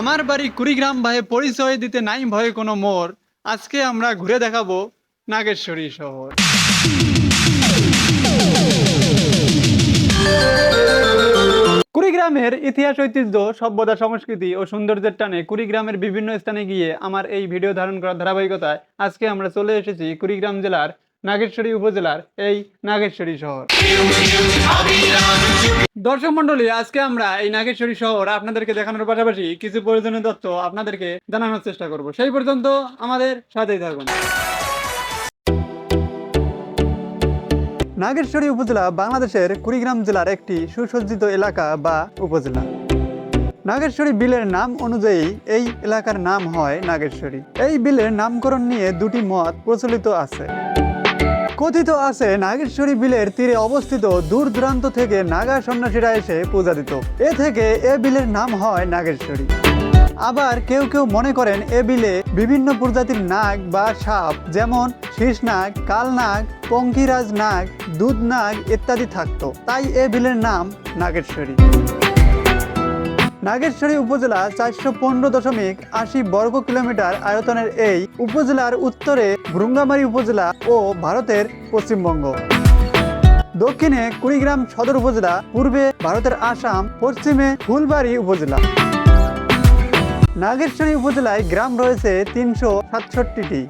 আমার বাড়ি কুড়িগ্রাম ভাইয়ে পরিচয় দিতে নাই ভয়ে কোনো মোর আজকে আমরা ঘুরে দেখাবো নাগেশ্বরী শহর। কুড়িগ্রামের ইতিহাস, ঐতিহ্য, সভ্যতা, সংস্কৃতি ও সৌন্দর্যের টানে কুড়িগ্রামের বিভিন্ন স্থানে গিয়ে আমার এই ভিডিও ধারণ করার ধারাবাহিকতায় আজকে আমরা চলে এসেছি কুড়িগ্রাম জেলার নাগেশ্বরী উপজেলার এই নাগেশ্বরী শহর। দর্শক মন্ডলী আজকে আমরা এই নাগেশ্বরী শহর আপনাদেরকে দেখানোর পাশাপাশি কিছু প্রয়োজনীয় তথ্য আপনাদেরকে জানানোর চেষ্টা করব। সেই পর্যন্ত আমাদের সাথেই থাকুন। নাগেশ্বরী উপজেলা বাংলাদেশের কুড়িগ্রাম জেলার একটি সুসজ্জিত এলাকা বা উপজেলা। নাগেশ্বরী বিলের নাম অনুযায়ী এই এলাকার নাম হয় নাগেশ্বরী। এই বিলের নামকরণ নিয়ে দুটি মত প্রচলিত আছে। কথিত আছে, নাগেশ্বরী বিলের তীরে অবস্থিত দূর দূরান্ত থেকে নাগা সন্ন্যাসীরা এসে পূজা দিত। এ থেকে এ বিলের নাম হয় নাগেশ্বরী। আবার কেউ কেউ মনে করেন এ বিলে বিভিন্ন প্রজাতির নাগ বা সাপ, যেমন শীষ নাগ কাল নাগ পঙ্কিরাজ নাগ দুধ নাগ ইত্যাদি থাকতো। তাই এ বিলের নাম নাগেশ্বরী। নাগেশ্বরী উপজেলা চারশো পনেরো দশমিক আশি বর্গ কিলোমিটার আয়তনের এই উপজেলার উত্তরে ভ্রুঙ্গামারী উপজেলা ও ভারতের পশ্চিমবঙ্গ। দক্ষিণে কুড়িগ্রাম সদর উপজেলা, পূর্বে ভারতের আসাম, পশ্চিমে ফুলবাড়ি উপজেলা। নাগেশ্বরী উপজেলায় গ্রাম রয়েছে তিনশো সাতষট্টিটি।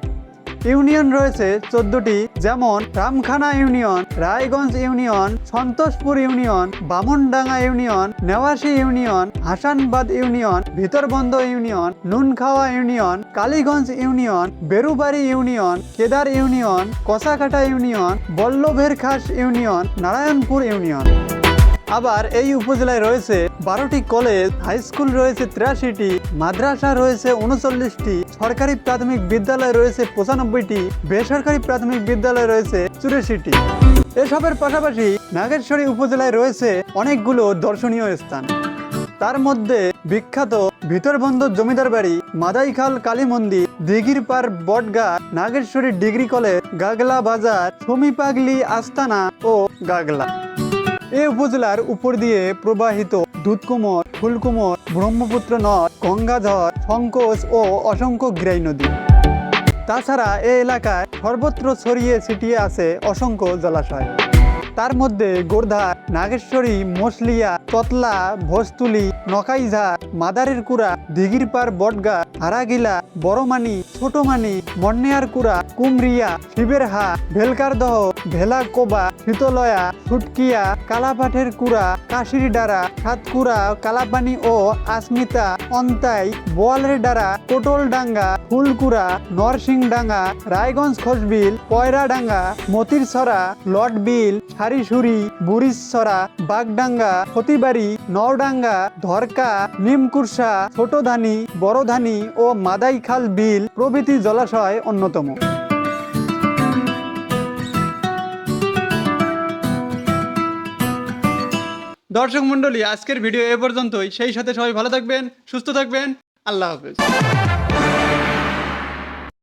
ইউনিয়ন রয়েছে চোদ্দটি, যেমন Ramkhana union, Raiganj union, Santoshpur union, Bamondanga union Newashi union, Hasanabad union Bhitarband union, Nunkhawa union, Kaliganj union, Berubari union, Kedar union Kachakata union, বল্লভের Khas union, Narayanpur union. আবার এই উপজেলায় রয়েছে বারোটি কলেজ হাই স্কুল রয়েছে তিরাশিটি মাদ্রাসা রয়েছে উনচল্লিশটি, সরকারি প্রাথমিক বিদ্যালয় রয়েছে পঁচানব্বইটি, বেসরকারি প্রাথমিক বিদ্যালয় রয়েছে চুরাশিটি। এসবের পাশাপাশি নাগেশ্বরী উপজেলায় রয়েছে অনেকগুলো দর্শনীয় স্থান। তার মধ্যে বিখ্যাত ভিতরবন্দ জমিদার বাড়ি, মাদাইখাল কালী মন্দির, দিঘির পার বটগা, নাগেশ্বরী ডিগ্রি কলেজ, গাগলা বাজার সমীপাগলি আস্তানা ও গাগলা। এই উপজেলার উপর দিয়ে প্রবাহিত দুধকুমর, ফুলকুমর, ব্রহ্মপুত্র নদ গঙ্গাধর সংকোচ ও অসংখ্য গ্রাই নদী। তাছাড়া এ এলাকায় সর্বত্র ছড়িয়ে ছিটিয়ে আছে অসংখ্য জলাশয়। তার মধ্যে গোর্ধা, নাগেশ্বরী, মসলিয়া, ততলা, ভোজতুলি নকাইঝাড় মাদারের কুড়া দিঘির পার বটগা, হারাগিলা, বড়মানি, ছোটমানি, মন্নেয়ার কুড়া কুমরিয়া শিবের হা ভেলকারদহ ভেলা কোবা, শীতলয়া ছুটকিয়া কালাপাঠের কুড়া, কাশির ডারা, সাতকুড়া, কালাপানি ও আসমিতা, অন্তাই, বোয়ালের ডারা কোটলডাঙ্গা ফুলকুড়া, নরসিংডাঙ্গা, রায়গঞ্জ খোসবিল, পয়রাডাঙ্গা, মতিরছড়া, লটবিল সারিসুরি বুড়িছড়া বাগডাঙ্গা, ফতিবাড়ি, নওডাঙ্গা, ধরকা, নিমকুরসা, ছোটধানি, বড়ধানি ও মাদাইখাল বিল প্রভৃতি জলাশয় অন্যতম। দর্শক মন্ডলী আজকের ভিডিও এ পর্যন্তই। সেই সাথে সবাই ভালো থাকবেন, সুস্থ থাকবেন। আল্লাহ হাফেজ।